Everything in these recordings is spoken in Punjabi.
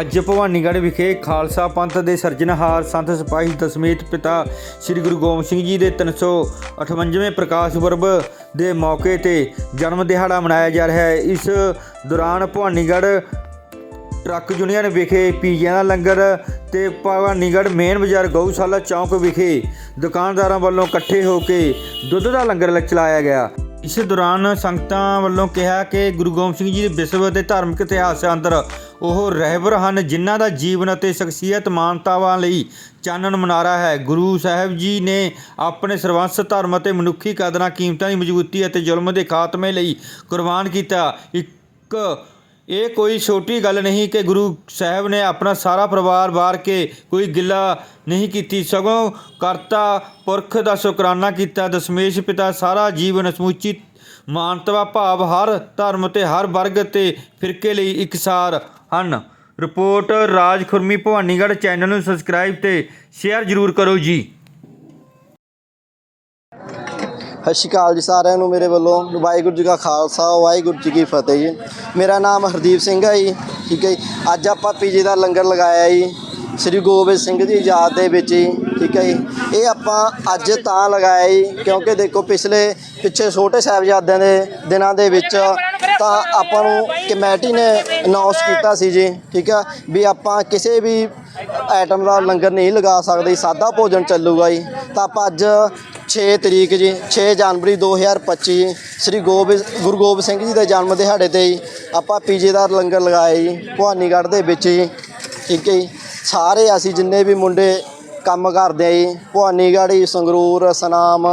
ਅੱਜ ਭਵਾਨੀਗੜ੍ਹ ਵਿਖੇ ਖਾਲਸਾ ਪੰਥ ਦੇ ਸਿਰਜਣਹਾਰ ਸੰਤ ਸਿਪਾਹੀ ਦਸਮੇਤ ਪਿਤਾ ਸ੍ਰੀ ਗੁਰੂ ਗੋਬਿੰਦ ਸਿੰਘ ਜੀ ਦੇ 358ਵੇਂ ਪ੍ਰਕਾਸ਼ ਪੁਰਬ ਦੇ ਮੌਕੇ ਤੇ ਜਨਮ ਦਿਹਾੜਾ ਮਨਾਇਆ ਜਾ ਰਿਹਾ ਹੈ। ਇਸ ਦੌਰਾਨ ਭਵਾਨੀਗੜ੍ਹ ਟਰੱਕ ਯੂਨੀਅਨ ਵਿਖੇ ਪੀਜ਼ਿਆਂ ਦਾ ਲੰਗਰ ਤੇ ਭਵਾਨੀਗੜ੍ਹ ਮੇਨ ਬਾਜ਼ਾਰ ਗਊਸ਼ਾਲਾ ਚੌਂਕ ਵਿਖੇ ਦੁਕਾਨਦਾਰਾਂ ਵੱਲੋਂ ਇਕੱਠੇ ਹੋ ਕੇ ਦੁੱਧ ਦਾ ਲੰਗਰ ਚਲਾਇਆ ਗਿਆ। ਇਸ ਦੌਰਾਨ ਸੰਗਤਾਂ ਵੱਲੋਂ ਕਿਹਾ ਕਿ ਗੁਰੂ ਗੋਬਿੰਦ ਸਿੰਘ ਜੀ ਦੇ ਵਿਸ਼ਵ ਅਤੇ ਧਾਰਮਿਕ ਇਤਿਹਾਸ ਅੰਦਰ ਉਹ ਰਹਿਬਰ ਹਨ, ਜਿਨ੍ਹਾਂ ਦਾ ਜੀਵਨ ਅਤੇ ਸ਼ਖਸੀਅਤ ਮਾਨਤਾਵਾਂ ਲਈ ਚਾਨਣ ਮਨਾਰਾ ਹੈ। ਗੁਰੂ ਸਾਹਿਬ ਜੀ ਨੇ ਆਪਣੇ ਸਰਵੰਸ, ਧਰਮ ਅਤੇ ਮਨੁੱਖੀ ਕਦਰਾਂ, ਕੀਮਤਾਂ ਦੀ ਮਜ਼ਬੂਤੀ ਅਤੇ ਜ਼ੁਲਮ ਦੇ ਖਾਤਮੇ ਲਈ ਕੁਰਬਾਨ ਕੀਤਾ। ਇੱਕ ਇਹ ਕੋਈ ਛੋਟੀ ਗੱਲ ਨਹੀਂ ਕਿ ਗੁਰੂ ਸਾਹਿਬ ਨੇ ਆਪਣਾ ਸਾਰਾ ਪਰਿਵਾਰ ਵਾਰ ਕੇ ਕੋਈ ਗਿੱਲਾ ਨਹੀਂ ਕੀਤੀ। ਸਗੋਂ ਕਰਤਾ, ਪੁਰਖ ਦਾ ਸ਼ੁਕਰਾਨਾ ਕੀਤਾ। ਦਸ਼ਮੇਸ਼ ਪਿਤਾ ਸਾਰਾ ਜੀਵਨ ਸਮੁੱਚੀ ਮਾਨਤਵਾ ਭਾਵ ਹਰ ਧਰਮ ਤੇ ਹਰ ਵਰਗ ਤੇ ਫਿਰਕੇ ਲਈ ਇਕਸਾਰ ਹਨ। ਰਿਪੋਰਟ ਰਾਜ ਖੁਰਮੀ ਭਵਾਨੀਗੜ੍ਹ ਚੈਨਲ ਨੂੰ ਸਬਸਕ੍ਰਾਈਬ ਤੇ ਸ਼ੇਅਰ ਜ਼ਰੂਰ ਕਰੋ ਜੀ। ਸਤਿ ਸ਼੍ਰੀ ਅਕਾਲ ਜੀ ਸਾਰਿਆਂ ਨੂੰ, ਮੇਰੇ ਵੱਲੋਂ ਵਾਹਿਗੁਰੂ ਜੀ ਕਾ ਖਾਲਸਾ, ਵਾਹਿਗੁਰੂ ਜੀ ਕੀ ਫਤਿਹ ਜੀ। ਮੇਰਾ ਨਾਮ ਹਰਦੀਪ ਸਿੰਘ ਹੈ ਜੀ, ਠੀਕ ਹੈ ਜੀ। ਅੱਜ ਆਪਾਂ ਪੀਜੀ ਦਾ ਲੰਗਰ ਲਗਾਇਆ ਜੀ, ਸ੍ਰੀ ਗੋਬਿੰਦ ਸਿੰਘ ਜੀ ਯਾਦ ਦੇ ਵਿੱਚ ਜੀ, ਠੀਕ ਹੈ ਜੀ। ਇਹ ਆਪਾਂ ਅੱਜ ਤਾਂ ਲਗਾਇਆ ਜੀ, ਕਿਉਂਕਿ ਦੇਖੋ ਪਿਛਲੇ, ਪਿੱਛੇ ਛੋਟੇ ਸਾਹਿਬਜ਼ਾਦਿਆਂ ਦੇ ਦਿਨਾਂ ਦੇ ਵਿੱਚ ਤਾਂ ਆਪਾਂ ਨੂੰ ਕਮੇਟੀ ਨੇ ਅਨਾਉਂਸ ਕੀਤਾ ਸੀ ਜੀ, ਠੀਕ ਹੈ। ਵੀ ਆਪਾਂ ਕਿਸੇ ਵੀ ਆਈਟਮ ਦਾ ਲੰਗਰ ਨਹੀਂ ਲਗਾ ਸਕਦੇ, ਸਾਦਾ ਭੋਜਨ ਚੱਲੂਗਾ ਜੀ। ਤਾਂ ਆਪਾਂ ਅੱਜ 6 ਤਰੀਕ ਜੀ 6 ਜਨਵਰੀ 2025 ਸ੍ਰੀ ਗੋਬਿੰਦ ਗੁਰੂ ਗੋਬਿੰਦ ਸਿੰਘ ਜੀ ਦੇ ਜਨਮ ਦਿਹਾੜੇ ਤੇ ਜੀ ਆਪਾਂ ਪੀਜੇਦਾਰ ਲੰਗਰ ਲਗਾਏ ਜੀ ਭਵਾਨੀਗੜ੍ਹ ਦੇ ਵਿੱਚ ਜੀ ਠੀਕ ਹੈ ਜੀ। ਸਾਰੇ ਅਸੀਂ ਜਿੰਨੇ ਵੀ ਮੁੰਡੇ ਕੰਮ ਕਰਦੇ ਆ ਜੀ ਭਵਾਨੀਗੜ੍ਹ ਜੀ ਸੰਗਰੂਰ ਸਨਾਮ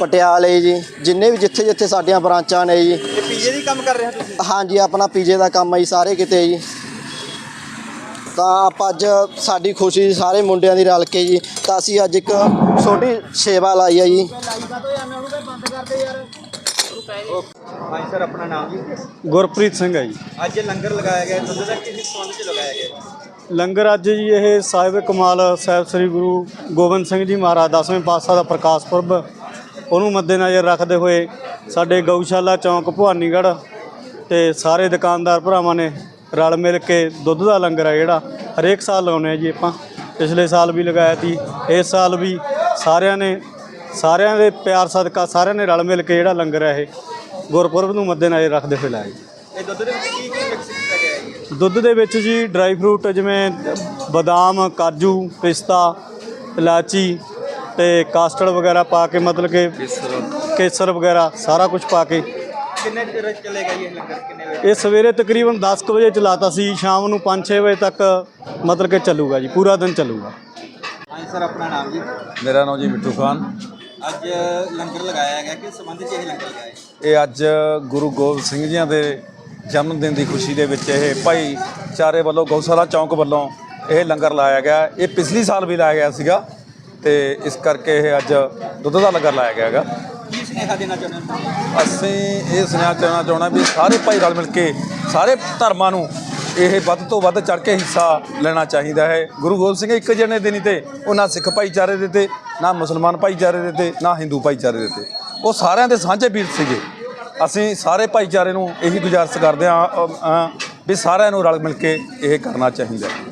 ਪਟਿਆਲੇ ਜੀ ਜਿੰਨੇ ਵੀ ਜਿੱਥੇ ਜਿੱਥੇ ਸਾਡੀਆਂ ਬ੍ਰਾਂਚਾਂ ਨੇ ਜੀ। ਪੀਜੇ ਦੀ ਕੰਮ ਕਰ ਰਹੇ ਹੋ ਤੁਸੀਂ? ਹਾਂਜੀ ਆਪਣਾ ਪੀਜੇ ਦਾ ਕੰਮ ਹੈ ਜੀ ਸਾਰੇ ਕਿਤੇ ਜੀ। ਤਾਂ ਆਪਾਂ ਅੱਜ ਸਾਡੀ ਖੁਸ਼ੀ ਸਾਰੇ ਮੁੰਡਿਆਂ ਦੀ ਰਲ ਕੇ ਜੀ। ਤਾਂ ਅਸੀਂ ਅੱਜ ਇੱਕ ਛੋਟੀ ਸੇਵਾ ਲਾਈ ਹੈ ਜੀ। ਹਾਂਜੀ ਸਰ ਆਪਣਾ ਨਾਮ ਜੀ? ਗੁਰਪ੍ਰੀਤ ਸਿੰਘ ਹੈ ਜੀ। ਅੱਜ ਇਹ ਲੰਗਰ ਲਗਾਇਆ ਗਿਆ। ਦੁੱਧ ਦਾ ਕਿਸ ਸੰਬੰਧ ਚ ਲਗਾਇਆ ਗਿਆ? ਲੰਗਰ ਅੱਜ ਜੀ ਇਹ ਸਾਹਿਬ ਕਮਾਲ ਸਾਹਿਬ ਸ੍ਰੀ ਗੁਰੂ ਗੋਬਿੰਦ ਸਿੰਘ ਜੀ ਮਹਾਰਾਜ ਦਸਵੇਂ ਪਾਤਸ਼ਾਹ ਦਾ ਪ੍ਰਕਾਸ਼ ਪੁਰਬ। ਉਹਨੂੰ ਮੱਦੇਨਜ਼ਰ ਰੱਖਦੇ ਹੋਏ ਸਾਡੇ ਗਊਸ਼ਾਲਾ ਚੌਂਕ ਭਵਾਨੀਗੜ੍ਹ ਤੇ ਸਾਰੇ ਦੁਕਾਨਦਾਰ ਭਰਾਵਾਂ ਨੇ ਰਲ ਮਿਲ ਕੇ ਦੁੱਧ ਦਾ ਲੰਗਰ ਹੈ ਜਿਹੜਾ ਹਰੇਕ ਸਾਲ ਲਾਉਂਦੇ ਆ ਜੀ ਆਪਾਂ। ਪਿਛਲੇ ਸਾਲ ਵੀ ਲਗਾਇਆ ਸੀ ਇਸ ਸਾਲ ਵੀ ਸਾਰਿਆਂ ਨੇ ਸਾਰਿਆਂ ਦੇ ਪਿਆਰ ਸਦਕਾ ਸਾਰਿਆਂ ਨੇ ਰਲ ਮਿਲ ਕੇ ਜਿਹੜਾ ਲੰਗਰ ਹੈ ਇਹ ਗੁਰਪੁਰਬ ਨੂੰ ਮੱਦੇਨਜ਼ਰ ਰੱਖਦੇ ਹੋਏ ਲਾਇਆ ਜੀ। ਇਹ ਦੁੱਧ ਦੇ ਵਿੱਚ ਕੀ ਕੀ ਮਿਕਸ ਕੀਤਾ ਗਿਆ ਹੈ ਜੀ? ਦੁੱਧ ਦੇ ਵਿੱਚ ਜੀ ਡਰਾਈ ਫਰੂਟ ਜਿਵੇਂ ਬਦਾਮ ਕਾਜੂ ਪਿਸਤਾ ਇਲਾਚੀ ਤੇ ਕਾਸਟਰਡ ਵਗੈਰਾ ਪਾ ਕੇ ਮਤਲਬ ਕਿ ਕੇਸਰ। ਵਗੈਰਾ ਸਾਰਾ ਕੁਝ ਪਾ ਕੇ ਕਿੰਨੇ ਚਿਰ ਚੱਲੇਗਾ ਜੀ ਇਹ ਲੰਗਰ? ਕਿੰਨੇ ਵਜੇ? ਇਹ ਸਵੇਰੇ ਤਕਰੀਬਨ 10 ਕੁ ਵਜੇ ਚਲਾਤਾ ਸੀ ਸ਼ਾਮ ਨੂੰ 5-6 ਵਜੇ ਤੱਕ ਮਤਲਬ ਕਿ ਚੱਲੂਗਾ ਜੀ ਪੂਰਾ ਦਿਨ ਚੱਲੂਗਾ। ਹਾਂਜੀ ਸਰ ਆਪਣਾ ਨਾਮ ਜੀ? ਮੇਰਾ ਨਾਮ ਜੀ ਮਿੱਠੂ ਖਾਨ। ਅੱਜ ਲੰਗਰ ਲਗਾਇਆ ਗਿਆ ਕਿਸ ਸੰਬੰਧ ਚ ਇਹ ਲੰਗਰ ਲਗਾਇਆ ਹੈ ਇਹ ਅੱਜ ਗੁਰੂ ਗੋਬਿੰਦ ਸਿੰਘ ਜੀਆਂ ਦੇ ਜਨਮ ਦਿਨ ਦੀ ਖੁਸ਼ੀ ਦੇ ਵਿੱਚ ਇਹ ਭਾਈਚਾਰੇ ਵੱਲੋਂ ਗਊਸ਼ਾਲਾ ਚੌਂਕ ਵੱਲੋਂ ਇਹ ਲੰਗਰ ਲਾਇਆ ਗਿਆ। ਇਹ ਪਿਛਲੀ ਸਾਲ ਵੀ ਲਾਇਆ ਗਿਆ ਸੀਗਾ ਤੇ ਇਸ ਕਰਕੇ ਇਹ ਅੱਜ ਦੁੱਧ ਦਾ ਲੰਗਰ ਲਾਇਆ ਗਿਆ ਹੈਗਾ। ਕੀ ਸੁਨੇਹਾ ਦੇਣਾ ਚਾਹੁੰਦੇ ਅਸੀਂ ਇਹ ਸੁਨੇਹਾ ਚਾਹਣਾ ਚਾਹੁੰਦਾ ਵੀ ਸਾਰੇ ਭਾਈ ਰਲ ਮਿਲ ਕੇ ਸਾਰੇ ਧਰਮਾਂ ਨੂੰ ਇਹ ਵੱਧ ਤੋਂ ਵੱਧ ਚੜ ਕੇ ਹਿੱਸਾ ਲੈਣਾ ਚਾਹੀਦਾ ਹੈ। ਗੁਰੂ ਗੋਬਿੰਦ ਸਿੰਘ ਇੱਕ ਜਣੇ ਦੇ ਨਹੀਂ ਤੇ, ਉਹ ਨਾ ਸਿੱਖ ਭਾਈਚਾਰੇ ਦੇ ਤੇ, ਨਾ ਮੁਸਲਮਾਨ ਭਾਈਚਾਰੇ ਦੇ ਤੇ, ਨਾ ਹਿੰਦੂ ਭਾਈਚਾਰੇ ਦੇ ਤੇ। ਉਹ ਸਾਰਿਆਂ ਦੇ ਸਾਂਝੇ ਵੀਰ ਸੀਗੇ। ਅਸੀਂ ਸਾਰੇ ਭਾਈਚਾਰੇ ਨੂੰ ਇਹੀ ਗੁਜ਼ਾਰਿਸ਼ ਕਰਦੇ ਹਾਂ ਵੀ ਸਾਰਿਆਂ ਨੂੰ ਰਲ ਮਿਲ ਕੇ ਇਹ ਕਰਨਾ ਚਾਹੀਦਾ ਹੈ।